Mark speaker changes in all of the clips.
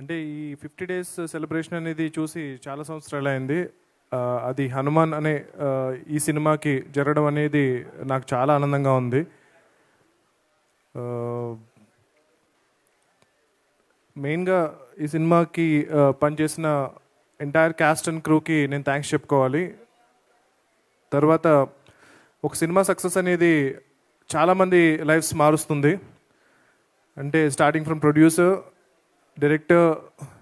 Speaker 1: అంటే ఈ fifty days celebration అనేది చూసి చాలా సంవత్సరాలు అయింది. అది హనుమాన్ అనే ఈ సినిమాకి జరగడం అనేది నాకు చాలా ఆనందంగా ఉంది. మెయిన్గా ఈ సినిమాకి పనిచేసిన ఎంటైర్ క్యాస్ట్ అండ్ క్రూకి నేను థ్యాంక్స్ చెప్పుకోవాలి. తర్వాత ఒక సినిమా సక్సెస్ అనేది చాలామంది లైఫ్స్ మారుస్తుంది. అంటే starting from producer director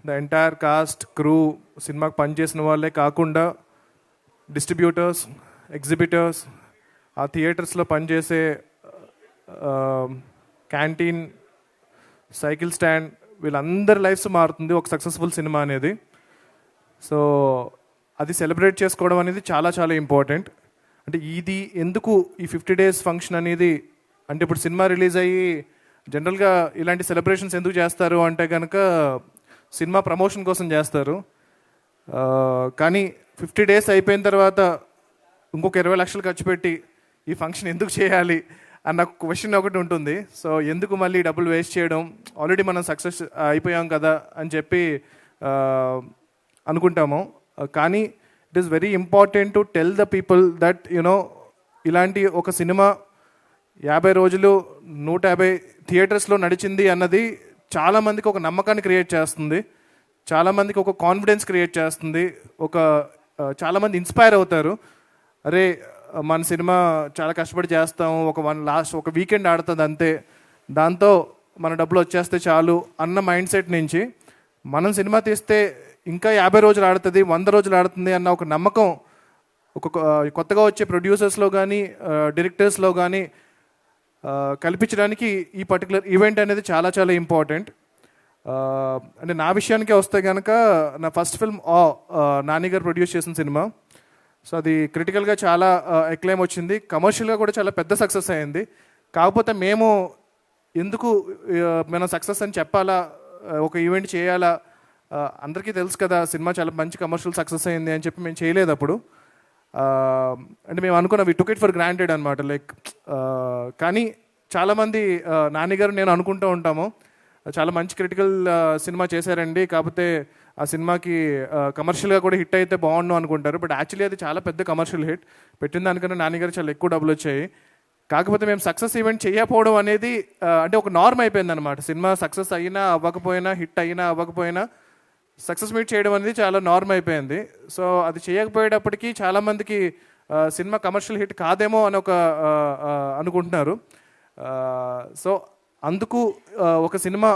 Speaker 1: the entire cast crew సినిమాకి పనిచేసిన వాళ్ళే కాకుండా డిస్ట్రిబ్యూటర్స్ ఎగ్జిబిటర్స్ ఆ థియేటర్స్లో పనిచేసే క్యాంటీన్ సైకిల్ స్టాండ్ వీళ్ళందరి లైఫ్స్ మారుతుంది ఒక సక్సెస్ఫుల్ సినిమా అనేది. సో అది సెలబ్రేట్ చేసుకోవడం అనేది చాలా చాలా ఇంపార్టెంట్. అంటే ఇది ఎందుకు ఈ ఫిఫ్టీ డేస్ ఫంక్షన్ అనేది అంటే ఇప్పుడు సినిమా రిలీజ్ అయ్యి జనరల్గా ఇలాంటి సెలబ్రేషన్స్ ఎందుకు చేస్తారు అంటే కనుక సినిమా ప్రమోషన్ కోసం చేస్తారు. కానీ ఫిఫ్టీ డేస్ అయిపోయిన తర్వాత ఇంకొక ఇరవై లక్షలు ఖర్చు పెట్టి ఈ ఫంక్షన్ ఎందుకు చేయాలి అన్న క్వశ్చన్ ఒకటి ఉంటుంది. సో ఎందుకు మళ్ళీ డబ్బులు వేస్ట్ చేయడం? ఆల్రెడీ మనం సక్సెస్ అయిపోయాం కదా అని చెప్పి అనుకుంటాము. కానీ it is very important to tell the people that you know ఇలాంటి ఒక సినిమా యాభై రోజులు నూట యాభై థియేటర్స్లో నడిచింది అన్నది చాలామందికి ఒక నమ్మకాన్ని క్రియేట్ చేస్తుంది. చాలామందికి ఒక కాన్ఫిడెన్స్ క్రియేట్ చేస్తుంది. ఒక చాలామంది ఇన్స్పైర్ అవుతారు. అరే మన సినిమా చాలా కష్టపడి చేస్తాం. ఒక వన్ లాస్ట్ ఒక వీకెండ్ ఆడుతుంది అంతే. దాంతో మన డబ్బులు వచ్చేస్తే చాలు అన్న మైండ్ సెట్ నుంచి మనం సినిమా తీస్తే ఇంకా యాభై రోజులు ఆడుతుంది వంద రోజులు ఆడుతుంది అన్న ఒక నమ్మకం ఒక కొత్తగా వచ్చే ప్రొడ్యూసర్స్లో కానీ డైరెక్టర్స్లో కానీ కల్పించడానికి ఈ పర్టికులర్ ఈవెంట్ అనేది చాలా చాలా ఇంపార్టెంట్ అంటే నా విషయానికే వస్తే కనుక నా ఫస్ట్ ఫిల్మ్ ఆ నాని గారు ప్రొడ్యూస్ చేసిన సినిమా. సో అది క్రిటికల్గా చాలా ఎక్లైమ్ వచ్చింది. కమర్షియల్గా కూడా చాలా పెద్ద సక్సెస్ అయింది. కాకపోతే మేము ఎందుకు మనం సక్సెస్ అని చెప్పాలా ఒక ఈవెంట్ చేయాలా అందరికీ తెలుసు కదా సినిమా చాలా మంచి కమర్షియల్ సక్సెస్ అయింది అని చెప్పి మేము చేయలేదు అప్పుడు. అంటే మేము అనుకున్నాం we took it for granted అనమాట లైక్ కానీ చాలామంది నాన్నగారు నేను అనుకుంటూ ఉంటాము. చాలా మంచి క్రిటికల్ సినిమా చేశారండి. కాకపోతే ఆ సినిమాకి కమర్షియల్గా కూడా హిట్ అయితే బాగుండు అనుకుంటారు. బట్ యాక్చువల్లీ అది చాలా పెద్ద కమర్షియల్ హిట్ పెట్టిన దానికన్నా నాన్నగారు చాలా ఎక్కువ డబ్బులు వచ్చాయి. కాకపోతే మేము సక్సెస్ ఈవెంట్ చేయకపోవడం అనేది అంటే ఒక నార్మ్ అయిపోయింది అనమాట సినిమా సక్సెస్ అయినా అవ్వకపోయినా హిట్ అయినా అవ్వకపోయినా సక్సెస్ మీట్ చేయడం అనేది చాలా నార్మ్ అయిపోయింది. సో అది చేయకపోయేటప్పటికీ చాలామందికి సినిమా కమర్షియల్ హిట్ కాదేమో అని ఒక అనుకుంటున్నారు. సో అందుకు ఒక సినిమా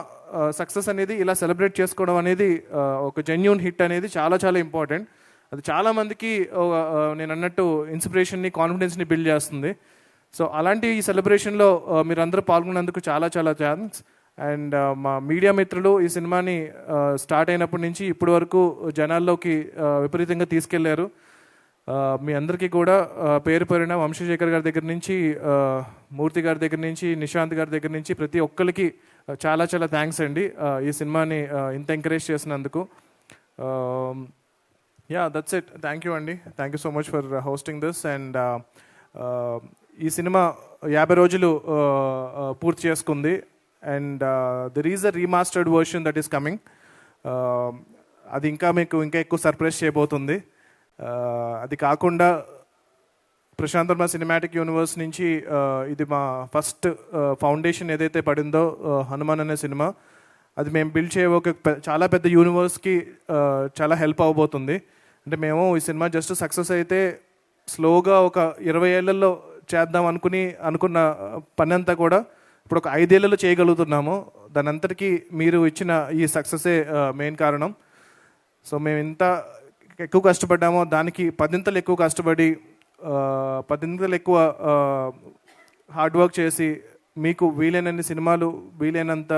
Speaker 1: సక్సెస్ అనేది ఇలా సెలబ్రేట్ చేసుకోవడం అనేది ఒక జెన్యున్ హిట్ అనేది చాలా చాలా ఇంపార్టెంట్ అది చాలామందికి నేను అన్నట్టు ఇన్స్పిరేషన్ని కాన్ఫిడెన్స్ని బిల్డ్ చేస్తుంది. సో అలాంటి ఈ సెలబ్రేషన్లో మీరందరూ పాల్గొన్నందుకు చాలా చాలా థ్యాంక్స్ అండ్ మా మీడియా మిత్రులు ఈ సినిమాని స్టార్ట్ అయినప్పటి నుంచి ఇప్పటి వరకు జనాల్లోకి విపరీతంగా తీసుకెళ్ళారు. మీ అందరికీ కూడా పేరు పేరున వంశశేఖర్ గారి దగ్గర నుంచి మూర్తి గారి దగ్గర నుంచి నిశాంత్ గారి దగ్గర నుంచి ప్రతి ఒక్కరికి చాలా చాలా థ్యాంక్స్ అండి ఈ సినిమాని ఇంత ఎంకరేజ్ చేసినందుకు. Yeah that's it. Thank you అండి. Thank you so much for hosting this and ఈ సినిమా యాభై రోజులు పూర్తి చేసుకుంది. And there is a remastered version that is coming అది ఇంకా మీకు ఇంకా ఎక్కువ సర్ప్రైజ్ చేయబోతుంది. Uh, అది కాకుండా ప్రశాంత్ వర్మ సినిమాటిక్ యూనివర్స్ నుంచి uh, ఇది మా ఫస్ట్ ఫౌండేషన్ uh, ఏదైతే పడిందో హనుమాన్ అనే సినిమా అది మేము బిల్డ్ చేయ ఒక చాలా పెద్ద యూనివర్స్కి చాలా హెల్ప్ అవ్వబోతుంది అంటే మేము ఈ సినిమా జస్ట్ సక్సెస్ అయితే స్లోగా ఒక ఇరవై ఏళ్ళల్లో చేద్దాం అనుకుని అనుకున్న పని అంతా కూడా ఇప్పుడు ఒక ఐదేళ్ళలో చేయగలుగుతున్నాము. దాని అంతటికీ మీరు ఇచ్చిన ఈ సక్సెసే మెయిన్ కారణం. సో మేము ఇంత ఎక్కువ కష్టపడ్డామో దానికి పదింతలు ఎక్కువ కష్టపడి పదింతలు ఎక్కువ హార్డ్ వర్క్ చేసి మీకు వీలైనన్ని సినిమాలు వీలైనంత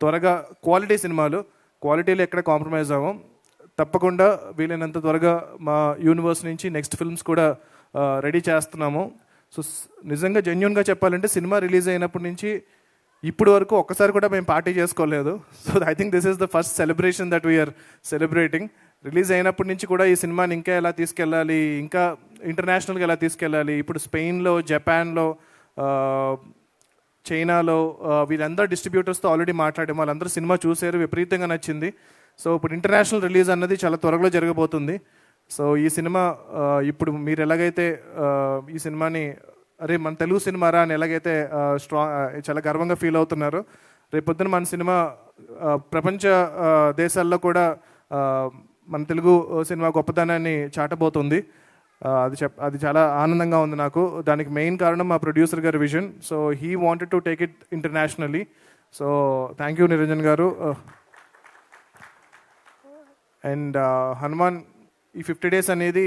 Speaker 1: త్వరగా క్వాలిటీ సినిమాలు క్వాలిటీలో ఎక్కడ కాంప్రమైజ్ అవ్వం. తప్పకుండా వీలైనంత త్వరగా మా యూనివర్స్ నుంచి నెక్స్ట్ ఫిల్మ్స్ కూడా రెడీ చేస్తున్నాము. సో నిజంగా జెన్యున్గా చెప్పాలంటే సినిమా రిలీజ్ అయినప్పటి నుంచి ఇప్పుడు వరకు ఒక్కసారి కూడా మేము పార్టీ చేసుకోలేదు. So I think this is the first celebration that we're celebrating release అయినప్పటి నుంచి కూడా ఈ సినిమాని ఇంకా ఎలా తీసుకెళ్ళాలి ఇంకా ఇంటర్నేషనల్గా ఎలా తీసుకెళ్ళాలి ఇప్పుడు స్పెయిన్లో జపాన్లో చైనాలో వీళ్ళందరూ డిస్ట్రిబ్యూటర్స్తో ఆల్రెడీ మాట్లాడాము వాళ్ళందరూ సినిమా చూసారు విపరీతంగా నచ్చింది. సో ఇప్పుడు ఇంటర్నేషనల్ రిలీజ్ అన్నది చాలా త్వరలో జరగబోతుంది. సో ఈ సినిమా ఇప్పుడు మీరు ఎలాగైతే ఈ సినిమాని అరే మన తెలుగు సినిమారా అని ఎలాగైతే స్ట్రాంగ్ చాలా గర్వంగా ఫీల్ అవుతున్నారు రేపొద్దున మన సినిమా ప్రపంచ దేశాల్లో కూడా మన తెలుగు సినిమా గొప్పతనాన్ని చాటబోతుంది. అది చెప్ అది చాలా ఆనందంగా ఉంది నాకు. దానికి మెయిన్ కారణం మా ప్రొడ్యూసర్ గారి vision. So he wanted to take it internationally. So thank you Niranjan garu. And Hanuman ఈ ఫిఫ్టీ డేస్ అనేది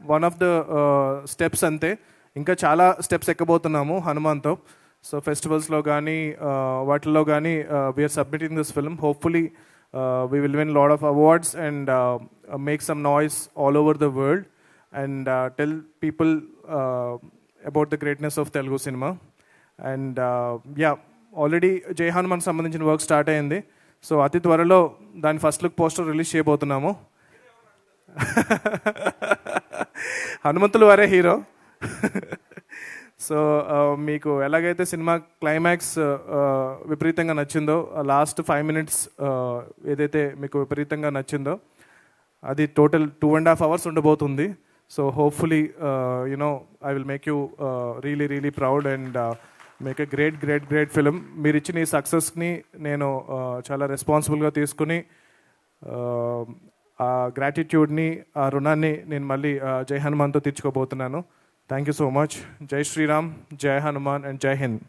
Speaker 1: వన్ ఆఫ్ ద స్టెప్స్ అంతే. ఇంకా చాలా స్టెప్స్ ఎక్కబోతున్నాము హనుమాన్తో సో ఫెస్టివల్స్లో కానీ వాటిల్లో కానీ we are submitting this film hopefully we will win lot of awards and make some noise all over the world and tell people about the greatness of Telugu cinema and yeah already Jai Hanuman సంబంధించిన work start అయింది. So అతి త్వరలో దాని first look poster release చేయబోతున్నాము. హనుమంతులు వారే hero. So మీకు ఎలాగైతే cinema climax విపరీతంగా నచ్చిందో లాస్ట్ ఫైవ్ మినిట్స్ ఏదైతే మీకు విపరీతంగా నచ్చిందో అది total two and half hours ఉండబోతుంది. So hopefully you know I will make you really really proud and make a great great great film. మీరు ఇచ్చిన ఈ సక్సెస్ని నేను చాలా రెస్పాన్సిబుల్గా తీసుకుని ఆ గ్రాటిట్యూడ్ని ఆ రుణాన్ని నేను మళ్ళీ జై హనుమాన్తో తీర్చుకోబోతున్నాను. Thank you so much Jai Shriram Jai Hanuman and జై హింద్.